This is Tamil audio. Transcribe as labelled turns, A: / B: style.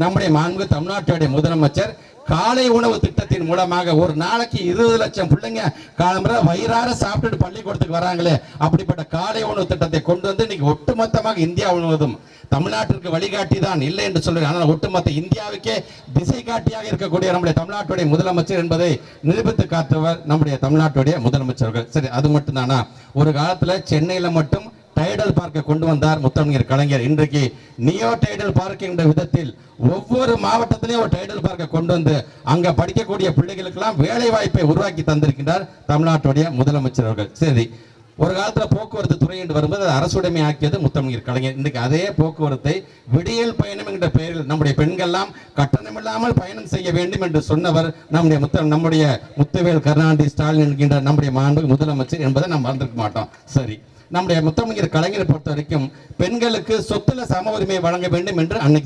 A: நம்முடைய மாண்பு தமிழ்நாட்டுடைய முதலமைச்சர் காலை உணவு திட்டத்தின் மூலமாக ஒரு நாளைக்கு இருபது லட்சம் பிள்ளைங்க காலம்புற வயிறார சாப்பிட்டுட்டு பள்ளிக்கூடத்துக்கு வராங்களே அப்படிப்பட்ட காலை உணவு திட்டத்தை கொண்டு வந்து இன்னைக்கு ஒட்டுமொத்தமாக இந்தியா முழுவதும் தமிழ்நாட்டிற்கு வழிகாட்டி தான் இல்லை என்று சொல்றேன் ஆனால் ஒட்டுமொத்த இந்தியாவுக்கே திசை காட்டியாக இருக்கக்கூடிய நம்முடைய தமிழ்நாட்டுடைய முதலமைச்சர் என்பதை நிரூபித்து காத்தவர் நம்முடைய தமிழ்நாட்டுடைய முதலமைச்சர்கள். சரி அது மட்டும்தானா? ஒரு காலத்தில் சென்னையில் மட்டும் டைடல் பார்க்கை கொண்டு வந்தார் முத்தமிழர் கலைஞர். இன்றைக்கு நியோ டைடல் பார்க் என்ற விதத்தில் ஒவ்வொரு மாவட்டத்திலையும் ஒரு டைடல் பார்க்கை கொண்டு வந்து அங்க படிக்கக்கூடிய பிள்ளைகளுக்கெல்லாம் வேலை வாய்ப்பை உருவாக்கி தந்திருக்கின்றார் தமிழ்நாட்டுடைய முதலமைச்சர் அவர்கள். சரி ஒரு காலத்தில் போக்குவரத்து துறை என்று வரும்போது அது அரசுடைமை ஆக்கியது முத்தமிழர் கலைஞர். இன்றைக்கு அதே போக்குவரத்தை விடியல் பயணம் என்ற பெயரில் நம்முடைய பெண்கள்லாம் கட்டணமில்லாமல் பயணம் செய்ய வேண்டும் என்று சொன்னவர் நம்முடைய முத்த நம்முடைய முத்துவேல் கருணாநிதி ஸ்டாலின் என்கின்ற நம்முடைய மாண்பு முதலமைச்சர் என்பதை நாம் மறந்திருக்க மாட்டோம். சரி நம்முடைய முத்தமிழர் கலைஞரை பொறுத்த வரைக்கும் பெண்களுக்கு சொத்துல சம உரிமை வழங்க வேண்டும் என்று அன்னைக்கு